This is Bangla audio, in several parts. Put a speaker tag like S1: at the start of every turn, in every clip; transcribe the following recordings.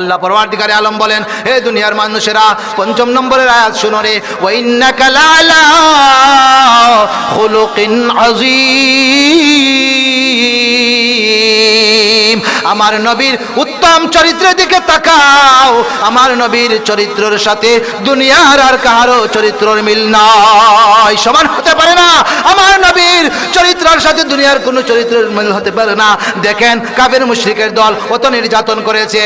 S1: আল্লাহ পরওয়ার্তিকারে আলম বলেন, হে দুনিয়ার মানুষেরা, পঞ্চম নম্বরের আয়াত শুনো রে আযীম। আমার নবীর উত্তম চরিত্রের দিকে তাকাও, আমার নবীর চরিত্রের সাথে দুনিয়ার আর কারও চরিত্রের মিল নাই। সমান হতে পারে না, আমার নবীর চরিত্রের সাথে দুনিয়ার কোনো চরিত্রের মিল হতে পারে না। দেখেন কাবের মুশরিকের দল কত নির্যাতন করেছে।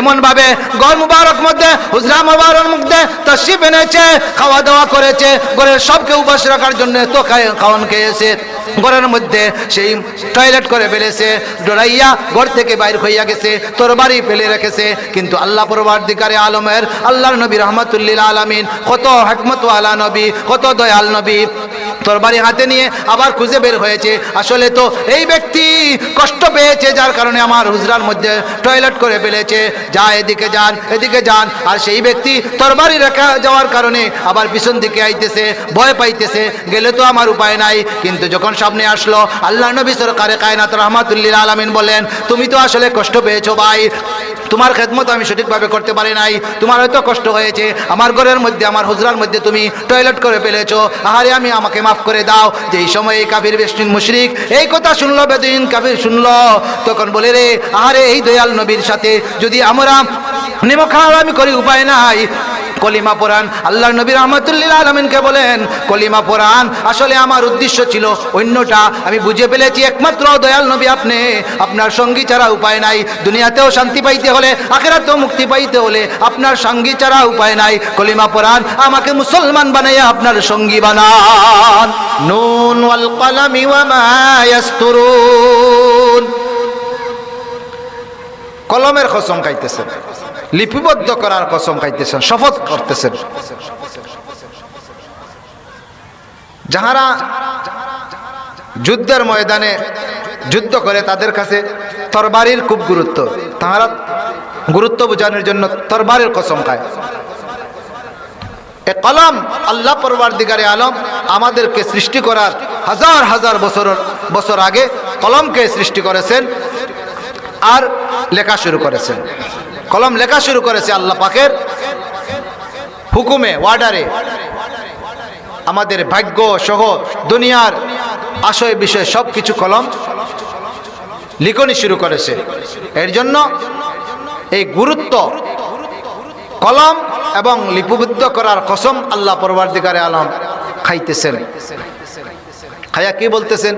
S1: এমন ভাবে গড় মুবারক মধ্যে হুজরা মুবারক মধ্যে তশরিফ এনেছে, খাওয়া দাওয়া করেছে, ঘরের সবকে উপাস রাখার জন্য তো খাওয়ান খেয়েছে। ঘরের মধ্যে সেই টয়লেট করে ফেলেছে, ডরাইয়া ঘর থেকে বাইর হইয়া গেছে তোর বাড়ি ফেলে রেখেছে। কিন্তু আল্লাহ পরবার্ধিকারে আলমের, আল্লাহর নবী রহমতুল্লিল আলমিন, কত হকমত আলা নবী, কত দয়াল নবী তোর বাড়ি হাতে নিয়ে আবার খুঁজে বের হয়েছে। আসলে তো এই ব্যক্তি কষ্ট পেয়েছে, যার কারণে আমার হুজরার মধ্যে টয়লেট করে ফেলেছে। যা এদিকে যান এদিকে যান। আর সেই ব্যক্তি তরবারি রেখা যাওয়ার কারণে আবার পিছন দিকে আইতেছে, ভয় পাইতেছে। গেলে তো আমার উপায় নাই। কিন্তু যখন সামনে আসলো, আল্লাহ নবী সরকারে কায়নাত রহমাতুল্লিল আলমিন বলেন, তুমি তো আসলে কষ্ট পেয়েছ ভাই। তোমার খেদমত আমি সঠিকভাবে করতে পারি নাই। তোমার হয়তো কষ্ট হয়েছে। আমার ঘরের মধ্যে, আমার হুজরার মধ্যে তুমি টয়লেট করে ফেলেছো। আহারে, আমি আমাকে মাফ করে দাও। যে এই সময় এই কাফির বেশিন মুশরিক এই কথা শুনলো বেদিন কাফির শুনলো, তখন বলে রে, আহারে, এই দয়াল নবীর সাথে যদি আমরা নিমখা আমি করি উপায় নাই। কলিমা পড়ান। আল্লাহ নবী রহমতুল্লিল আলমিনকে বলেন, কলিমা পড়ান। আসলে আমার উদ্দেশ্য ছিল অন্যটা। আমি বুঝে ফেলেছি একমাত্র দয়াল নবী আপনি। আপনার সঙ্গী ছাড়া উপায় নাই। দুনিয়াতেও শান্তি পাইতে হলে, আখেরাতেও মুক্তি পাইতে হলে আপনার সঙ্গী ছাড়া উপায় নাই। কলিমা পড়ান, আমাকে মুসলমান বানাইয়া আপনার সঙ্গী বানান। নুন ওয়াল কলামি ওয়া মা ইয়াসতুরুন। কলমের কসম খাইতেছেন লিপিবদ্ধ করার কসম খাইতেছেন, শপথ করতেছেন। যাহারা যুদ্ধের ময়দানে যুদ্ধ করে তাদের কাছে তরবারির খুব গুরুত্ব। তাহারা গুরুত্ব বোঝানোর জন্য তরবারের কসম খায়। এ কলম আল্লাহ পরবার দিগারে আলম আমাদেরকে সৃষ্টি করার হাজার হাজার বছর বছর আগে কলমকে সৃষ্টি করেছেন আর লেখা শুরু করেছেন। কলম লেখা শুরু করেছে আল্লাহ পাকের হুকুমে, ওয়ার্ডারে। আমাদের ভাগ্য সহ দুনিয়ার আশয় বিষয় সব কিছু কলম লিখনি শুরু করেছে। এর জন্য এই গুরুত্ব কলম এবং লিপিবদ্ধ করার কসম আল্লাহ পরবর্তীকারে আলম খাইতেছেন। খায়া কি বলতেছেন?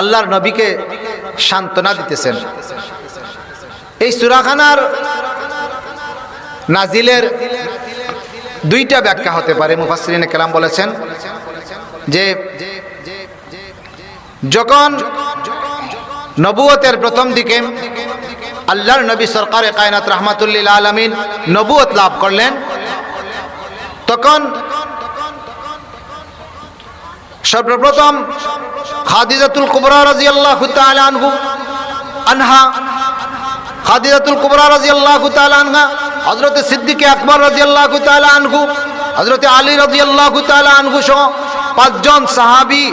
S1: আল্লাহর নবীকে সান্ত্বনা দিতেছেন। এই সুরাখানার নাজিলের দুইটা ব্যাখ্যা হতে পারে মুফাসরিনে কেলাম বলেছেন, যে যখন নবুয়তের প্রথম দিকে আল্লাহর নবী সরকারে কায়নাত রহমাতুল্লিল আলমিন নবুয়ত লাভ করলেন, তখন সর্বপ্রথম খাদিজাতুল কুবরা রাজি আল্লাহ আনহু আনহা খাদিজাতুল কুবরা রাজি আল্লাহ আনহা হজরত সিদ্দিকে আকবর রাজি আল্লাহ আনহু হজরত আলী রাজি আল্লাহ আনহু সহ পাঁচজন সাহাবি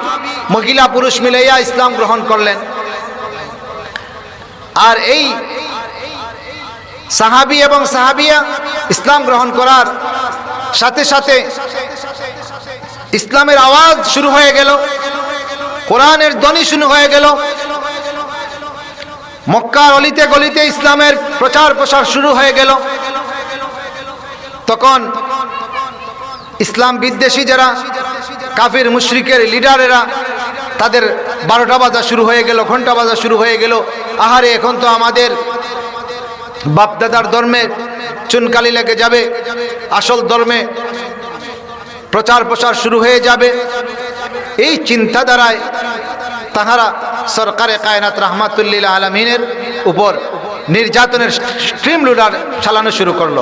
S1: মহিলা পুরুষ মিলাইয়া ইসলাম গ্রহণ করলেন। আর এই সাহাবি এবং সাহাবিয়া ইসলাম গ্রহণ করার সাথে সাথে ইসলামের আওয়াজ শুরু হয়ে গেল, কোরআনের ধ্বনি শুরু হয়ে গেল মক্কার অলিতে গলিতে ইসলামের প্রচার প্রসার শুরু হয়ে গেল। তখন ইসলাম বিদ্বেষী যারা, কাফির মুশরিকের লিডারেরা, তাদের বারোটা বাজা শুরু হয়ে গেল, ঘণ্টা বাজা শুরু হয়ে গেল। আহারে, এখন তো আমাদের বাপদাদার ধর্মে চুনকালি লেগে যাবে, আসল ধর্মে প্রচার প্রসার শুরু হয়ে যাবে। এই চিন্তা দ্বারায় তাহারা সরকারে কায়নাত রহমাতুল্লিল আলমিনের উপর নির্যাতনের স্ট্রিম লুডার চালানো শুরু করল।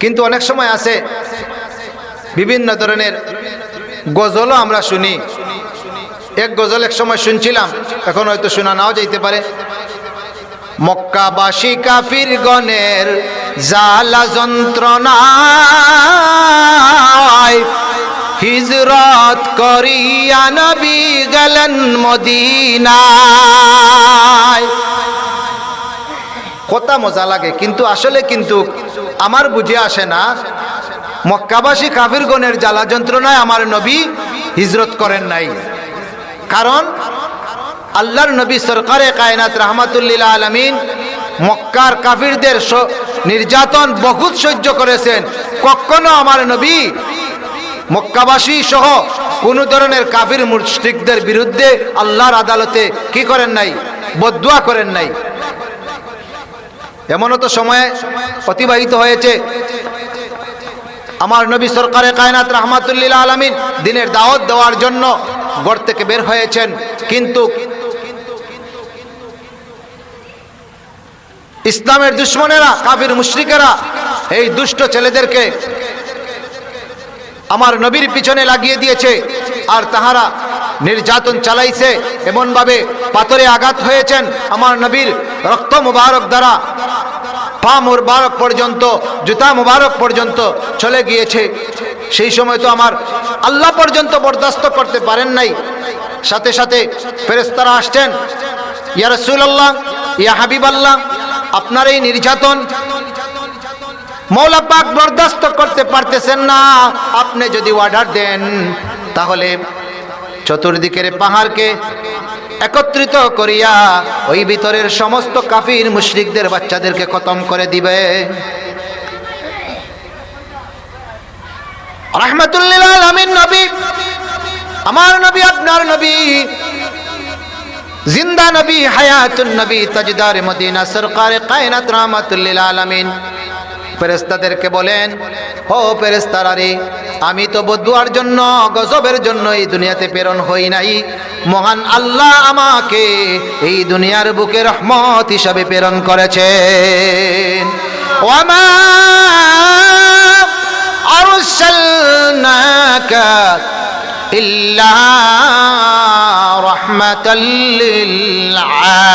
S1: কিন্তু অনেক সময় আছে, বিভিন্ন ধরনের গজলও আমরা শুনি। এক গজল এক সময় শুনছিলাম, এখন হয়তো শোনা নাও যাইতে পারে। মক্কাবাসী কাফির গণের জালা যন্ত্রণায় হিজরত করিয়া নবী গেলেন মদিনায়। কথা মজা লাগে, কিন্তু আসলে কিন্তু আমার বুঝে আসে না, মক্কাবাসী কাফিরগণের জ্বালা যন্ত্রণায় আমার নবী হিজরত করেন নাই। কারণ আল্লাহর নবী সরকারে কায়নাত রহমাতুল্লিল আলমিন মক্কার কাফিরদের নির্যাতন বহুত সহ্য করেছেন। কখনো আমার নবী মক্কাবাসী সহ কোন ধরনের কাফির মুশরিকদের বিরুদ্ধে আল্লাহর আদালতে কি করেন নাই? বদুয়া করেন নাই। এমনও তো সময়ে অতিবাহিত হয়েছে। আমার নবী সরকারে কায়নাত রহমাতুল্লিল আলমিন দিনের দাওয়াত দেওয়ার জন্য গড় থেকে বের হয়েছেন। কিন্তু ইসলামের দুশ্মনেরা কাবির মুশ্রিকেরা, এই দুষ্ট ছেলেদেরকে আমার নবীর পিছনে লাগিয়ে দিয়েছে। আর তাহারা নির্যাতন চালাইছে, এমনভাবে পাথরে আঘাত হয়েছেন আমার নবীর রক্ত মুবারক দ্বারা। পা মুবারক পর্যন্ত, জুতা মুবারক পর্যন্ত চলে গিয়েছে। সেই সময় তো আমার আল্লাহ পর্যন্ত বরদাস্ত করতে পারেন নাই। সাথে সাথে ফেরেস্তারা আসছেন, ইয়া রসুল্লাহ ইয়া হাবিব আল্লাহ আপনার এই নির্যাতন মৌলা পাক বরদাস্ত করতে পারতেছেন না। আপনি যদি অর্ডার দেন, তাহলে চতুর্দিকের পাহাড়কে একত্রিত করিয়া ওই ভিতরের সমস্ত কাফির মুশরিকদের বাচ্চাদেরকে খতম করে দিবে। রহমতুল্লিল আলমিন নবী, আমার নবী, আপনার নবী, জিন্দা নবী, হায়াতুন নবী, তাজদার মদিনা সরকার কায়নাত রহমাতুল্লিল আলমিন। ফেরেস্তাদেরকে বলেন, ও ফেরেস্তারা রে আমি তো বদুয়ার জন্য, গজবের জন্য এই দুনিয়াতে প্রেরণ হই নাই। মহান আল্লাহ আমাকে এই দুনিয়ার বুকে রহমত হিসাবে প্রেরণ করেছেন। ওয়ামা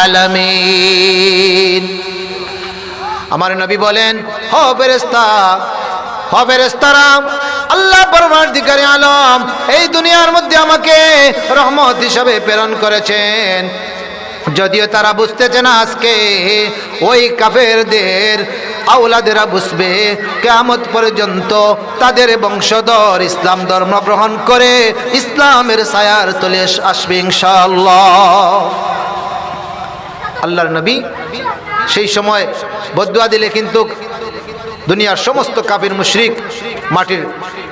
S1: আলামিন। আমার নবী বলেন, হ ফেরেস্তা আল্লাহ পরবর্তীকারী আলম এই দুনিয়ার মধ্যে আমাকে রহমত হিসাবে প্রেরণ করেছেন। যদিও তারা বুঝতেছে না আজকে ওই কাফেরদের আউলাদেরা বুঝবে কেমত পর্যন্ত তাদের বংশধর ইসলাম ধর্ম গ্রহণ করে ইসলামের ছায়ার তলে আসবে ইনশাআল্লাহ। আল্লাহর নবী, সেই সময় বদুয়া দিলে কিন্তু দুনিয়ার সমস্ত কাফির, মুশরিক মাটির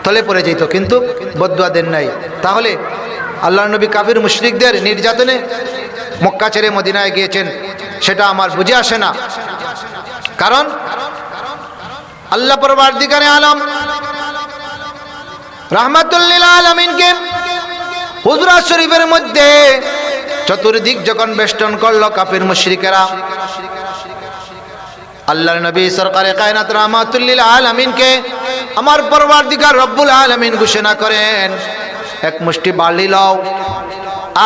S1: তলে পড়ে যেত, কিন্তু বদুয়া দেন নাই। তাহলে আল্লাহর নবী কাফির, মুশরিকদের নির্যাতনে মক্কা ছেড়ে মদিনায় গিয়েছেন, সেটা আমার বুঝে আসে না। কারণ আল্লাহ পরবার্দিকারে আলম রহমাতুল্লিল আলমিনকে হুজরা শরীফের মধ্যে চতুর্দিক যখন বেষ্টন করল কাফির মুশরিকেরা। আল্লাহর নবী সরকারে কায়নাত রহমাতুল্লিল আলমিনকে আমার পরবার্দিকার রব্বুল আলমিন ঘোষণা করেন। এক মুষ্টি বালি লও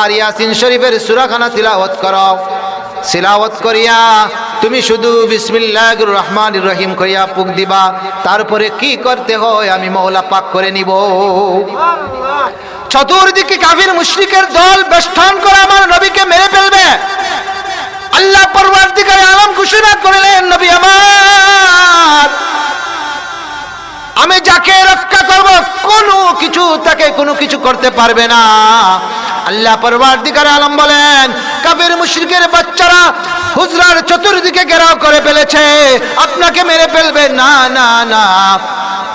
S1: আর ইয়াসিন শরীফের সুরাখানা তিলাওয়াত করো সিলাওয়াত করিয়া তুমি শুধু বিসমিল্লাহ রহমান রহিম করিয়া পুক দিবা, তারপরে কি করতে হয় আমি মৌলা পাক করে নিব। চতুর্দিকে কাফির মুশ্রিকের দল বেষ্টন করে আমার নবীকে মেরে ফেলবে। আল্লাহ পরবর্তীকারে আলম ঘোষণা করলেন, নবী আমার, আমি যাকে রক্ষা করব, কোনো কিছু তাকে কোনো কিছু করতে পারবে না। আল্লাহ পরবর্তীকার আলম বলেন, কাফির মুশরিকের বাচ্চারা হুজরার চতুর্দিকে ঘেরাও করে ফেলেছে। আপনাকে মেরে ফেলবে? না না না।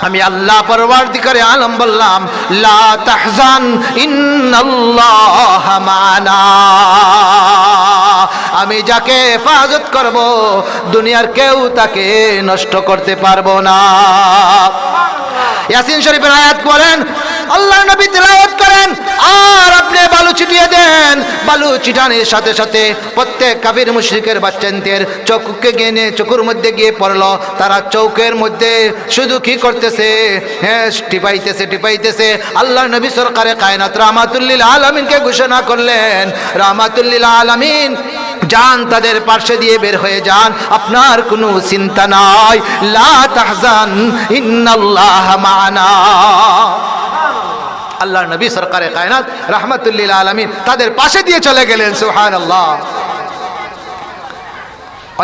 S1: আমি আল্লাহ পরবর্তীকারে আলম বললাম, লা তাহজান, ইন্নাল্লাহ মানা। আমি যাকে হেফাজত করব, দুনিয়ার কেউ তাকে নষ্ট করতে পারব না। ইয়াসিন শরীফের আয়াত করেন আল্লাহ নবী তেলাওয়াত করেন, আর আপনি বালু ছিটিয়ে দেন। বালু ছিটানোর সাথে সাথে প্রত্যেক কাবির মুশরিকের বাচ্চাদের চোখকে গেনে চোখের মধ্যে গিয়ে পড়ল। তারা চৌকের মধ্যে শুধু কি করতেছে? হ্যাঁ টিপাইতেছে টিপাইতেছে। আল্লাহ নবী সরকারে কায়নাত রামাতুল্লিল আলমিনকে ঘোষণা করলেন রামাতুল্লিল আলমিন, যান তাদের পার্শ্বে দিয়ে বের হয়ে যান। আপনার কোনো চিন্তা নাই। লা তাহজান, ইন্নাল্লাহ মানা। আল্লাহর নবী সরকারে কায়নাত, রহমতুল্লিল আলমিন তাদের পাশে দিয়ে চলে গেলেন সুহান আল্লাহ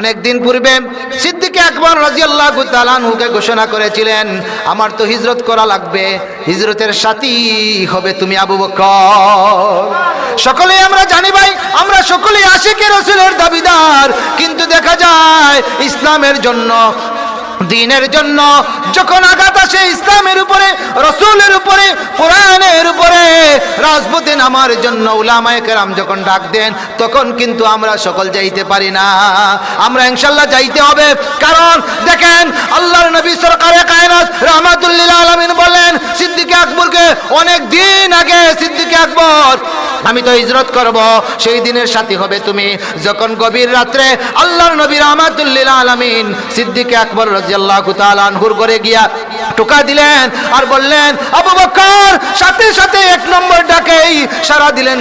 S1: অনেক দিন পূর্বে সিদ্দিকে আকবর রাজিয়াল্লাহ তালানহুকে ঘোষণা করেছিলেন, আমার তো হিজরত করা লাগবে, হিজরতের সাথী হবে তুমি আবু বকর। সকলেই আমরা জানি ভাই, আমরা সকলেই আশিকে রসুলের দাবিদার, কিন্তু দেখা যায় ইসলামের জন্য দিনের জন্য যখন আঘাত আসে ইসলামের উপরে, রসুলের উপরে, কোরআনের উপরে রাজপথে আমার জন্য উলামায়ে কেরাম যখন ডাক দেন, তখন কিন্তু আমরা সকল যাইতে পারি না। আমরা ইনশাল্লাহ যাইতে হবে। কারণ দেখেন, আল্লাহর নবী সরকারে কায়নাত রহমাতুল্লিল আলমিন বলেন, সিদ্দিকে আকবরকে অনেক দিন আগে সিদ্দিকে আকবর, আমি তো হিজরত করব, সেই দিনের সাথী হবে তুমি। যখন গভীর রাত্রে আল্লাহর নবী রহমাতুল্লিল আলমিন সিদ্দিকে আকবর গিয়া টোকা দিলেন আর বললেন সাথে সাথে এক নম্বর ডাকেই সারা দিলেন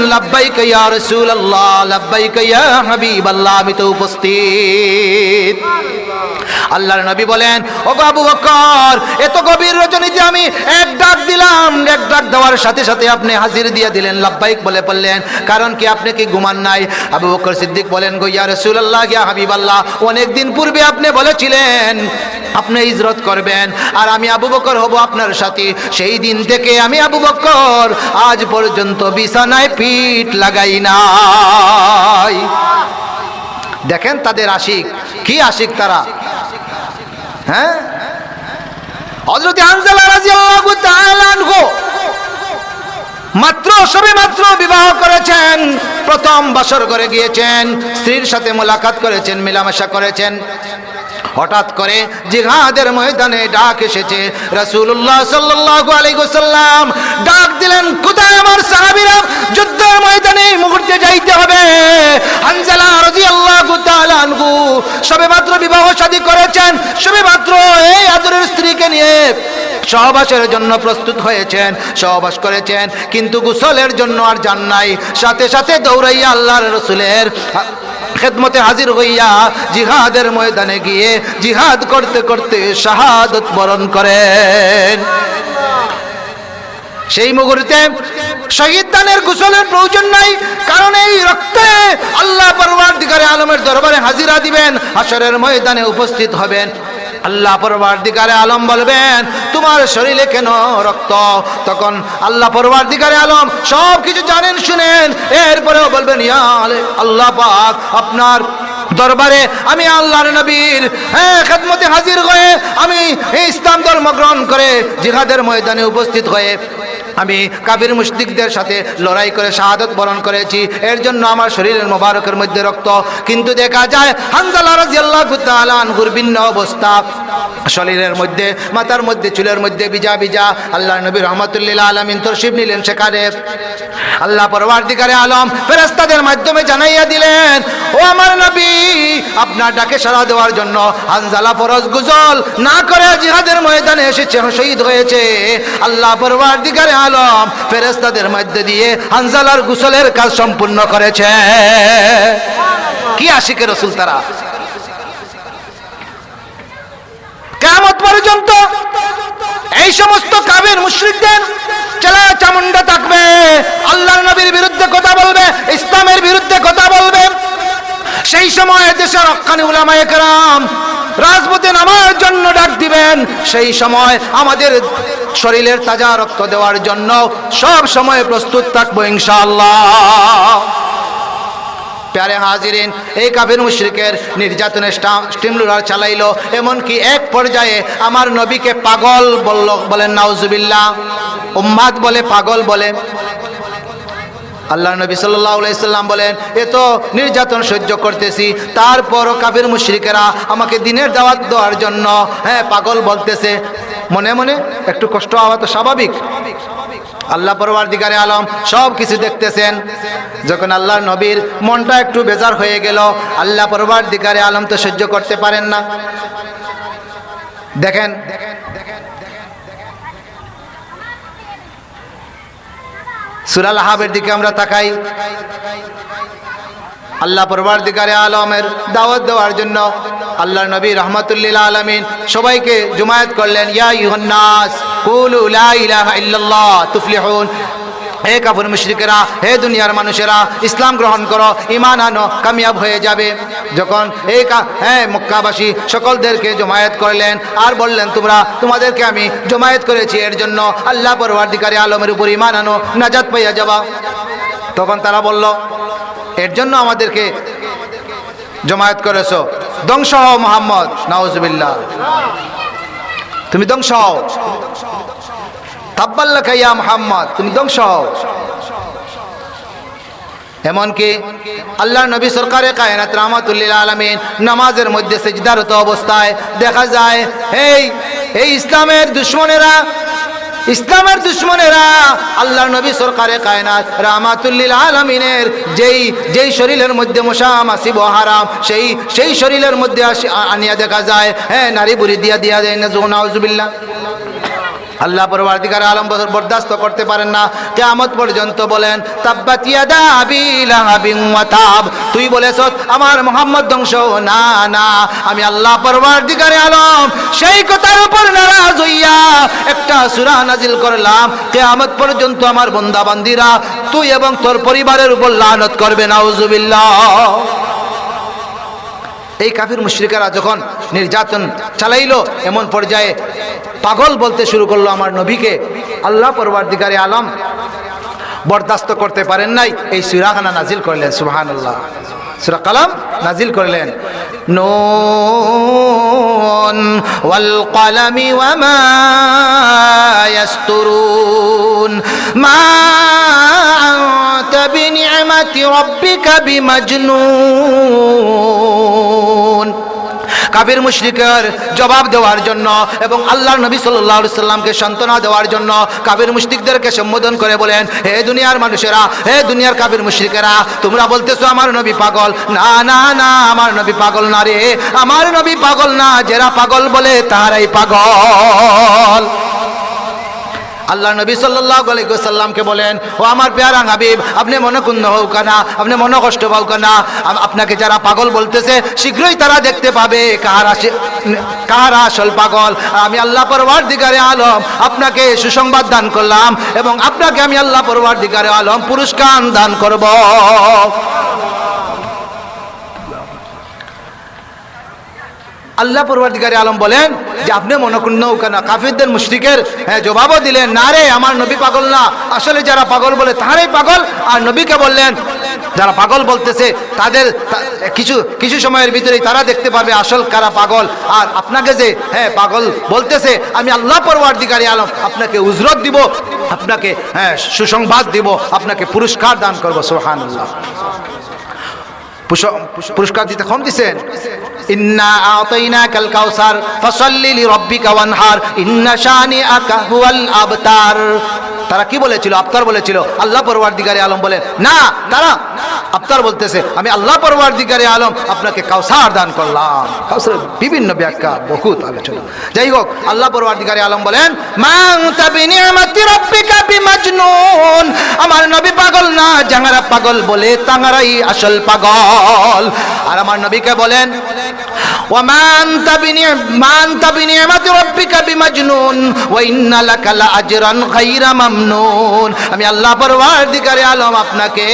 S1: আমি তো উপস্থিত। আল্লাহর নবী বলেন ও বাবু বকর, এত গভীর রজনীতে আমি এক ডাক দিলাম, এক ডাক দেওয়ার সাথে সাথে আপনি হাজির দিয়ে দিলেন লাব্বাইক বলে পড়লেন কারণ কি আপনি কি ঘুমান নাই? আবু বকর সিদ্দিক বলেন, গো ইয়া রাসূলুল্লাহ, ইয়া হাবিবাল্লাহ অনেক দিন পূর্বে আপনি বলেছিলেন আপনি হিজরত করবেন। আর আমি আবু বকর হব আপনার সাথে। সেই দিন থেকে আমি আবু বকর। আজ পর্যন্ত বিছানায় পিঠ লাগাই নাই। দেখেন তাদের আশিক। কি আশিক তারা? হ্যাঁ? হযরত হানজালা রাদিয়াল্লাহু তাআলা আনহু। মাত্র সবে মাত্র বিবাহ করেছেন। প্রথম বাসর করে গিয়েছেন। স্ত্রীর সাথে মোলাকাত করেছেন, মেলামেশা করেছেন। হঠাৎ করে জিহাদের ময়দানে ডাক এসেছে। রাসূলুল্লাহ সাল্লাল্লাহু আলাইহি ওয়াসাল্লাম ডাক দিলেন, কোথায় আমার সাহাবীরা? যুদ্ধের ময়দানে মুহূর্তে যাইতে হবে। হানজালা রাদিয়াল্লাহু তাআলা আনহু সবেমাত্র বিবাহ শাদী করেছেন, সবে সবেমাত্র এই আদরের স্ত্রীকে নিয়ে সহবাসের জন্য প্রস্তুত হয়েছেন, সহবাস করেছেন, কিন্তু গোসলের জন্য আর যান নাই। সাথে সাথে দৌড়াইয়া আল্লাহর রসুলের খেদমতে হাজির হইয়া জিহাদের ময়দানে গিয়ে জিহাদ করতে করতে শাহাদত বরণ করেন। সেই মুহূর্তে শহীদ দানের গোসলের প্রয়োজন নাই, কারণ এই রক্তে আল্লাহ পরবার দিগারে আলমের দরবারে হাজিরা দিবেন হাসরের ময়দানে উপস্থিত হবেন। আল্লাহ পরবর্তীকারে আলম বলবেন, তোমার শরীরে কেন রক্ত? তখন আল্লাহ পরবর্তীকারে আলম সব কিছু জানেন, শুনেন, এরপরেও বলবেন, ইয়া আলে- আল্লাহ পাক, আপনার দরবারে আমি আল্লাহর নবীর হ্যাঁ খেদমতে হাজির হয়ে আমি ইসলাম ধর্ম গ্রহণ করে জিহাদের ময়দানে উপস্থিত হয়ে আমি কাবির মুশরিকদের সাথে লড়াই করে শাহাদত বরণ করেছি। এর জন্য আমার শরীরের মোবারকের মধ্যে রক্ত। কিন্তু দেখা যায়, হানজালা আনহুর ভিন্ন অবস্থা। শরীরের মধ্যে, মাথার মধ্যে, চুলের মধ্যে বিজা বিজা আল্লাহ নবী রহমতুল্লিল আলমিন তরশিব নিলেন সেখানে। আল্লাহ পরওয়ারদিগারে আলম ফেরেস্তাদের মাধ্যমে জানাইয়া দিলেন, ও আমার নবী আপনার ডাকে সাড়া দেওয়ার জন্য হানজালা ফরজ গুজল না করে জিহাদের ময়দানে এসেছে শহীদ হয়েছে। আল্লাহ পরওয়ারদিগারে আলম ফেরেস্তাদের মধ্যে দিয়ে হানজালার গুসলের কাজ সম্পূর্ণ করেছে। কি আশিকে রসুল তারা? কেমত পর্যন্ত এই সমস্ত কাবের মুশ্রিকদের চেলা চামুন্ডা থাকবে। আল্লাহর নবীর বিরুদ্ধে কথা বলবে ইসলামের বিরুদ্ধে কথা বলবে। সেই সময় দেশের রক্ষানি উলামায়ে কেরাম রাজপথে নামার জন্য ডাক দিবেন। সেই সময় আমাদের শরীরের তাজা রক্ত দেওয়ার জন্য সব সময় প্রস্তুত থাকব ইনশাআল্লাহ। প্যারে হাজিরিন, এই কাবির মুশরিকের নির্যাতনের স্টিম রোলার চালাইলো। এমনকি এক পর্যায়ে আমার নবীকে পাগল বলল বলেন, নাউজুবিল্লাহ। উম্মাদ বলে পাগল বলে। আল্লাহ নবী সাল্লাম বলেন, এ তো নির্যাতন সহ্য করতেছি, তারপরও কাবির মুশ্রিকেরা আমাকে দিনের দাওয়াত দেওয়ার জন্য হ্যাঁ পাগল বলতেছে। মনে মনে একটু কষ্ট হওয়া তো স্বাভাবিক। আল্লাহ পরবার দিগারে আলম সব কিছু দেখতেছেন। যখন আল্লাহ নবীর মনটা একটু বেজার হয়ে গেল, আল্লাহ পরবার দিগারে আলম তো সহ্য করতে পারেন না। দেখেন দেখেন সুরাল হাবের দিকে আমরা তাকাই। আল্লাহ পরবার দিকারে আলমের দাওয়াত দেওয়ার জন্য আল্লাহ নবী রহমতুল্লিল আলমিন সবাইকে জুমায়েত করলেন, ইয়া ইহন্নাস কুলু লা ইলাহা ইল্লাল্লাহ, তুফলিহুন। হে কাফুর মুশরিকেরা, হে দুনিয়ার মানুষেরা, ইসলাম গ্রহণ করো ইমান আনো, কামিয়াব হয়ে যাবে। যখন এই হ্যাঁ মক্কাবাসী সকলদেরকে জমায়েত করলেন, আর বললেন, তোমরা, তোমাদেরকে আমি জমায়েত করেছি, এর জন্য আল্লাহ পরওয়ার্দিকারী আলমের উপর ইমান আনো, নাজাত পাইয়া যাবা। তখন তারা বলল, এর জন্য আমাদেরকে জমায়েত করেছ। ধ্বংস মোহাম্মদ, নাউজুবিল্লাহ। তুমি ধ্বংস হও। তাব্বাল্লা খাইয়া মোহাম্মদ, তুমি ধ্বংস হও। এমনকি আল্লাহ নবী সরকারে কায়নাত রহমাতুল্লিল আলমিন নামাজের মধ্যে সেজদারত অবস্থায় দেখা যায় এই এই ইসলামের দুশ্মনেরা ইসলামের দুশ্মনেরা আল্লাহ নবী সরকারে কায়নাত রামাতুল্লিল আলমিনের যেই যেই শরীরের মধ্যে মশা মাসিব হারাম, সেই সেই শরীরের মধ্যে আনিয়া দেখা যায় হ্যাঁ নারী বুড়ি দিয়া দিয়া দেয় না জোনাউজুবিল্লা আল্লাহ পরবর্তীকার আলম বরদাস্ত করতে পারেন না। কেয়ামত পর্যন্ত বলেন তুই বলেছ, আমার মোহাম্মদ ধ্বংস, না না, আমি আল্লাহ পরবর্তীকারে আলম। সেই কথার উপর নারাজ হইয়া একটা সূরা নাজিল করলাম। কেয়ামত পর্যন্ত আমার বন্দাবান্দিরা, তুই এবং তোর পরিবারের উপর লানত করবে, নাউজুবিল্লাহ। এই কাফির মুশরিকারা যখন নির্যাতন চালাইলো, এমন পর্যায়ে পাগল বলতে শুরু করল আমার নবীকে। আল্লাহ পরবর্তীকারী আলম বরদাস্ত করতে পারেন নাই। এই সুরাখানা নাজিল করলেন সুবাহান আল্লাহ সুরা কালাম নাজিল করলেন। নুন ওয়াল কলামি ওয়ামা ইয়াসতুরুন। মা বিনিআমাতি রাব্বিকা বিমাজনুন। কাবির মুশরিকের জবাব দেওয়ার জন্য এবং আল্লাহ নবী সাল্লাহ সাল্লামকে সান্ত্বনা দেওয়ার জন্য কাবির মুশরিকদেরকে সম্বোধন করে বলেন, হে দুনিয়ার মানুষেরা, হে দুনিয়ার কাবির মুশরিকেরা, তোমরা বলতেছো আমার নবী পাগল? না না না, আমার নবী পাগল না রে, আমার নবী পাগল না, যারা পাগল বলে তারাই পাগল। আল্লাহ নবী সাল্লাহ বলেন, ও আমার পেয়ারা হাবিব, আপনি মনে কুন্দ হোক না আপনি মনে কষ্ট পাও না আপনাকে যারা পাগল বলতেছে, শীঘ্রই তারা দেখতে পাবে আসে কাহার আসল পাগল। আমি আল্লাহ পরওয়ার দিগারে আলম, আপনাকে সুসংবাদ দান করলাম এবং আপনাকে আমি আল্লাহ পরওয়ার দিগারে আলম পুরস্কার দান করব। আল্লাহ পরবর্তীকারী আলম বলেন যে আপনি মনকুন্ন কেন কাফিরদের, মুশরিকের হ্যাঁ জবাবও দিলেন, না রে, আমার নবী পাগল না। আসলে যারা পাগল বলে তাহারাই পাগল, আর নবীকে বললেন, যারা পাগল বলতেছে, তাদের কিছু কিছু সময়ের ভিতরেই তারা দেখতে পাবে আসল কারা পাগল। আর আপনাকে যে হ্যাঁ পাগল বলতেছে, আমি আল্লাহ পরবর্তীকারী আলম, আপনাকে উজরত দিব, আপনাকে হ্যাঁ সুসংবাদ দিব, আপনাকে পুরস্কার দান করব সোহান পুরস্কার দিতে কম দিছেন? ইন্না আতাইনা কাল কাউসার ফাসাল্লি লিরাব্বিকা ওয়ানহার ইন্না শানিআকা হুয়াল আবতার। তারা কি বলেছিল? আফতার বলেছিল আল্লাহ পরওয়ারদিগারে আলম বলে না তারা। আফতার বলতেছে আমি আল্লাহ পরওয়ারদিগারে আলম আপনাকে কাউসার দান করলাম। কাউসার? বিভিন্ন ব্যাখ্যা বহুত আলোচনা। যাই হোক আল্লাহ পরওয়ারদিগারে আলম বলেন আমার নবী পাগল না যাহারা পাগল বলে তাহারাই আসল পাগল। আর আমার নবীকে বলেন বিমাজনুন। ওয়া ইন্না লাকা লাআজরান গায়রা মামনুন আমি আল্লাহ পরওয়ারদিগারে আলম আপনাকে,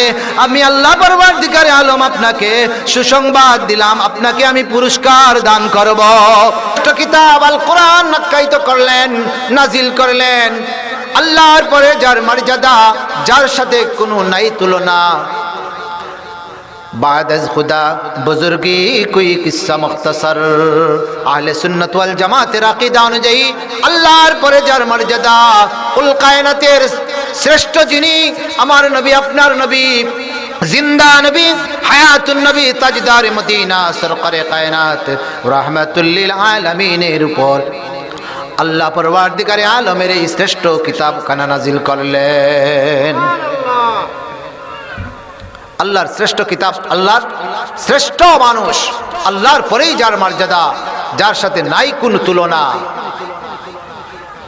S1: আমি আল্লাহ পরওয়ারদিগারে আলম আপনাকে, সুসংবাদ দিলাম, আপনাকে আমি পুরস্কার দান করব। কিতাব আল কোরআন নাক্কায়িত করলেন, নাজিল করলেন। আল্লাহর পরে যার মর্যাদা, যার সাথে কোনো নাই তুলনা। بعد از خدا بزرگی کوئی قصہ مختصر আহলে সুন্নত ওয়াল জামাতের আকীদা অনুযায়ী আল্লাহর পরে যার মর্যাদা কুল কায়নাতের শ্রেষ্ঠ যিনি আমার নবী আপনার নবী জিন্দা নবী হায়াতুন নবী তাজদার মদিনা সরকারে কায়নাত রাহমাতুল্লিল আলামিনের উপর আল্লাহ পরওয়ারদিগারে আলমের এই শ্রেষ্ঠ কিতাব খানা নাজিল করলেন আল্লাহর শ্রেষ্ঠ কিতাব, আল্লাহর শ্রেষ্ঠ মানুষ, আল্লাহর পরেই যার মর্যাদা, যার সাথে নাই কোন তুলনা।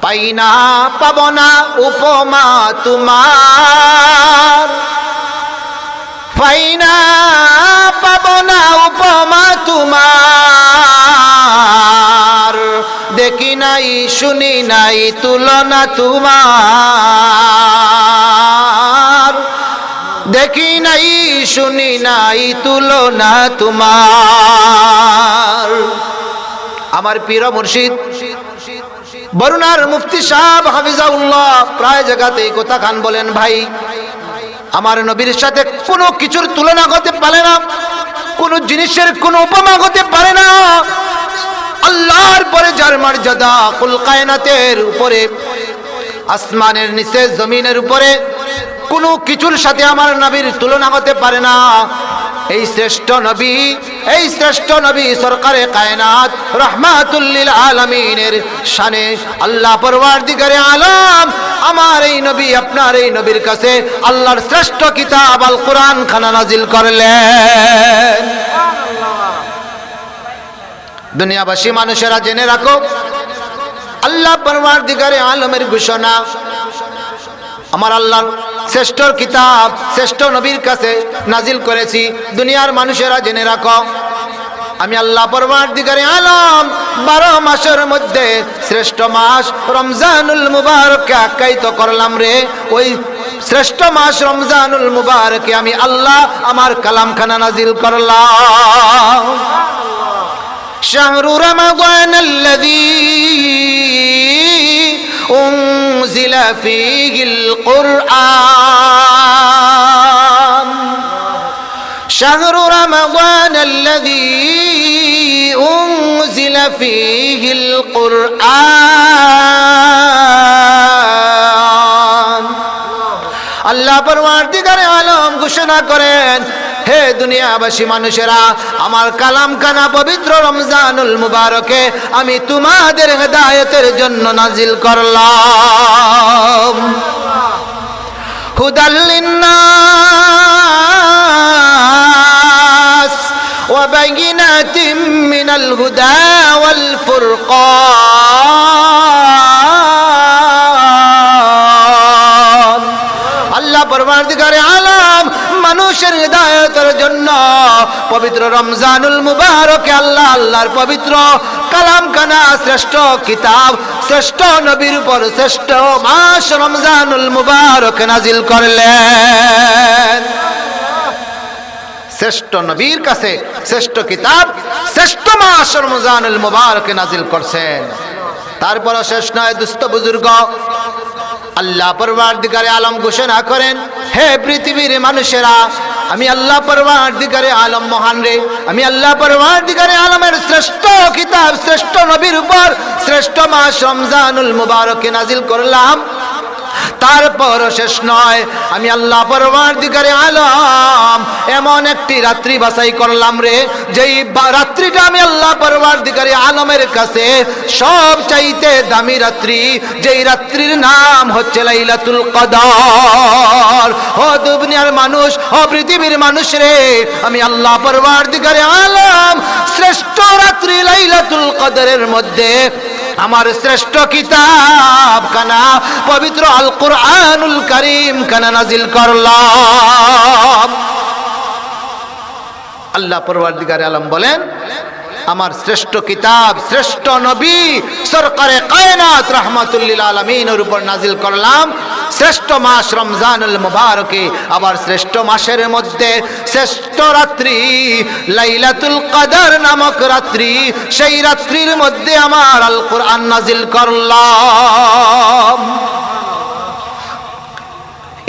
S1: পাইনা পাবনা উপমা তোমার। পাইনা পাবনা উপমা তোমার। দেখি নাই, শুনি নাই, তুলনা তোমার। দেখি নাই, শুনি নাই তুলনা তোমার। আমার পীর মুর্শিদ বরুণার মুফতি সাহেব হাফিজাউল্লাহ প্রায় জায়গাতে কথা খান বলেন, ভাই, আমার নবীর সাথে কোনো কিছুর তুলনা করতে পারে না, কোনো জিনিসের কোনো উপমা হতে পারে না। আল্লাহর পরে যার মর্যাদা, কুল কায়নাতের উপরে, আসমানের নিচে, জমিনের উপরে কোনো কিছুর সাথে আমার নবীর তুলনা হতে পারে না। এই শ্রেষ্ঠ নবী, এই শ্রেষ্ঠ নবী সরকারে কায়নাত রহমাতুল্লিল আলমিনের শানে আল্লাহ পরওয়ার দিগারে আলম। আমার এই নবী আপনার এই নবীর কাছে আল্লাহর শ্রেষ্ঠ কিতাব আল কোরআন খানা নাজিল করলেন। দুনিয়াবাসী মানুষেরা জেনে রাখো, আল্লাহ পরওয়ার দিগারে আলমের ঘোষণা, আমার আল্লাহর শ্রেষ্ঠ কিতাব, শ্রেষ্ঠ নবীর কাছে নাজিল করেছি। দুনিয়ার মানুষেরা জেনে রাখো। আমি আল্লাহ পরমাধিকারী আলম। বারো মাসের মধ্যে শ্রেষ্ঠ মাস রমজানুল মুবারককে আখ্যায়িত করলাম রে। ওই শ্রেষ্ঠ মাস রমজানুল মুবারকে আমি আল্লাহ আমার কালাম খানা নাজিল করলাম। শাহরু রমাদান أنزل فيه القرآن شهر رمضان الذي أنزل فيه القرآن আল্লাহ পরমার্থিকারে আলম ঘোষণা করেন হে দুনিয়াবাসী মানুষেরা আমার কালাম কানা পবিত্র রমজানুল মুবারকে আমি তোমাদের হেদায়তের জন্য নাজিল করলাম হুদাল্লিন্নাস وبينات من الهدى والفرقان আল্লাহ পরমার্থিকারে আলাম মানুষের হৃদায়তের জন্য পবিত্র রমজানুল মুবারকে, আল্লাহ আল্লাহর পবিত্র কালাম কানা শ্রেষ্ঠ কিতাব, শ্রেষ্ঠ নবীর উপর শ্রেষ্ঠ মাস রমজানুল মুবারক নাজিল করলেন। শ্রেষ্ঠ নবীর কাছে শ্রেষ্ঠ কিতাব, শ্রেষ্ঠ মাস রমজানুল মুবারক নাজিল করছেন। তারপর শেষ নয়, দুস্থ বুজুর্গ। আল্লাহ পরবার দিগারে আলম ঘোষণা করেন, হে পৃথিবীর মানুষেরা, আমি আল্লাহ পরবার দিগারে আলম মহান রে। আমি আল্লাহ পরবার দিগারে আলমের শ্রেষ্ঠ কিতাব শ্রেষ্ঠ নবীর উপর শ্রেষ্ঠ মাস রমজানুল মুবারকে নাজিল করলাম। তারপর শেষ নয়। আমি আল্লাহ পরবার দিগারে আলম, এমন একটি রাত্রি বাছাই করলাম রে, যেই রাত্রিটা আমি আল্লাহ পরবার দিগারে আলমের কাছে সব চাইতে দামি রাত্রি, যেই রাত্রির নাম হচ্ছে লাইলাতুল কদর। ও দুনিয়ার মানুষ, ও পৃথিবীর মানুষ রে, আমি আল্লাহ পরবার দিগারে আলম, শ্রেষ্ঠ রাত্রি লাইলাতুল কদরের মধ্যে আমার শ্রেষ্ঠ কিতাব কানা, পবিত্র আল কোরআনুল করিম কানা নাজিল করলাম। আল্লাহ পরওয়ারদিগার আলম বলেন, আমার শ্রেষ্ঠ কিতাব, শ্রেষ্ঠ নবী সরকারে কায়নাত রহমাতুল্লিল আলমিনের উপর নাজিল করলাম। শ্রেষ্ঠ মাস রমজানুল মুবারকে, আবার শ্রেষ্ঠ মাসের মধ্যে শ্রেষ্ঠ রাত্রি, লাইলাতুল কদর নামক রাত্রি, সেই রাত্রির মধ্যে আমার আল কোরআন নাজিল করলাম।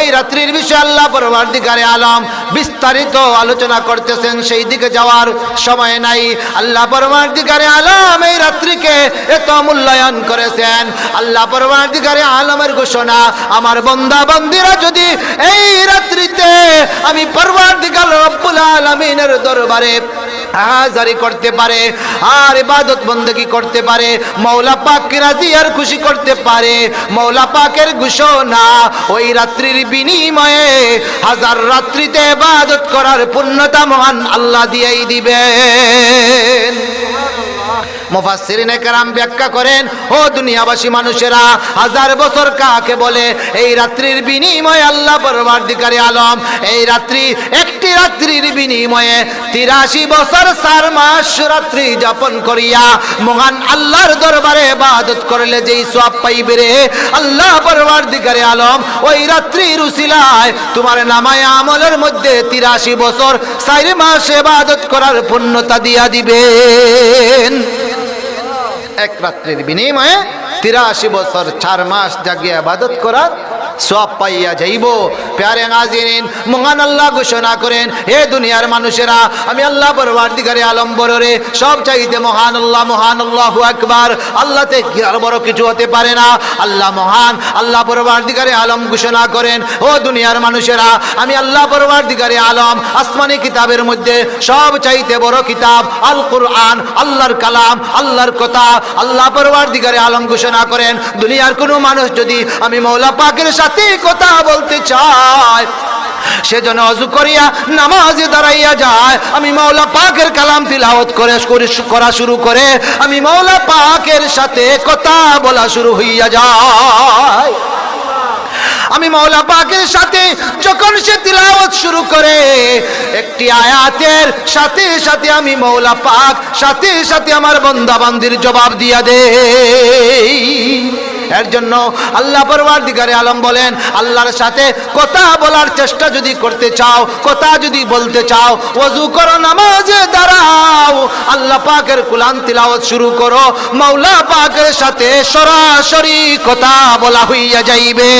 S1: এই রাত্রির বিষয়ে আল্লাহ আলম বিস্তারিত আলোচনা করতেছেন, সেই দিকে যাওয়ার সময় নাই। আল্লাহ আলম এই রাত্রিকে এত মূল্যায়ন করেছেন। আল্লাহ আলমের ঘোষণা, আমার বন্দা বন্দিরা, যদি এই রাত্রিতে আমি পরবর্তীকাল রব্বুল আলমিনের দরবারে হাজারি করতে পারে, আর ইবাদত বন্দেগি করতে পারে মৌলা পাককে রাজি আর খুশি করতে পারে মৌলা পাকের ঘোষণা, ওই রাত্রির বিনিময়ে হাজার রাত্রিতে ইবাদত করার পূর্ণতা মহান আল্লাহ দিয়েই দিবেন। মুফাসসিরিনে কেরাম ব্যাখ্যা করেন, ও দুনিয়াবাসী মানুষেরা, হাজার বছর কাকে বলে? এই রাত্রির বিনিময়ে আল্লাহ পরবর্তীকারী আলম, এই রাত্রি, একটি রাত্রির বিনিময়ে তিরাশি বছর চার মাস রাত্রি যাপন করিয়া মহান আল্লাহর দরবারে ইবাদত করলে যেই সব পাইবে রে? আল্লাহ পরবর্তীকারী আলম, ওই রাত্রির উসিলায় তোমার নামায় আমলের মধ্যে তিরাশি বছর চার মাস ইবাদত করার পুণ্যতা দিয়া দিবেন। এক রাত্রির বিনিময়ে তিরাশি বছর চার মাস জাগিয়ে আবাদত করার সব পাইয়া যাইব। প্যারে নাজিরিন, মহান আল্লাহ ঘোষণা করেন, হে দুনিয়ার মানুষেরা, আমি আল্লাহ পরবর্তীকারে আলম বড়রে সব চাইতে মহান আল্লাহ মহান আল্লাহ আকবার। আল্লাহতে আর বড় কিছু হতে পারে না। আল্লাহ মহান, আল্লাহ পরবর্তীকারে আলম ঘোষণা করেন, ও দুনিয়ার মানুষেরা, আমি আল্লাহ পরবর্তীকারে আলম, আসমানি কিতাবের মধ্যে সব চাইতে বড় কিতাব আল কুরআন আল্লাহর কালাম, আল্লাহর কথা, আল্লাহ পরবর্তীকারে আলম ঘোষণা করেন, দুনিয়ার কোনো মানুষ যদি আমি মৌলা পাকের সাথে কথা বলতে চায়। সেজন্য অজু করিয়া নামাজে দাঁড়াইয়া যায়। আমি মৌলা পাকের কালাম তিলাওয়াত করে করে- শুরু করে, আমি মৌলা পাকের সাথে কথা বলা শুরু হইয়া যায়। আমি মৌলা পাকের সাথে যখন সে তিলাওয়াত শুরু করে, একটি আয়াতের সাথে সাথে আমি মৌলা পাক, সাথে সাথে আমার বন্দা বান্দির জবাব দিয়া দে এর জন্য আল্লাহ পরবার দিগারে আলম বলেন, আল্লাহর সাথে কথা বলার চেষ্টা যদি করতে চাও, কথা যদি বলতে চাও, ওযু করো, নামাজে দাঁড়াও। আল্লাহ পাকের কুলান তিলাওয়াত শুরু করো, মাওলা পাকের সাথে সরাসরি কথা বলা হইয়া যাইবে।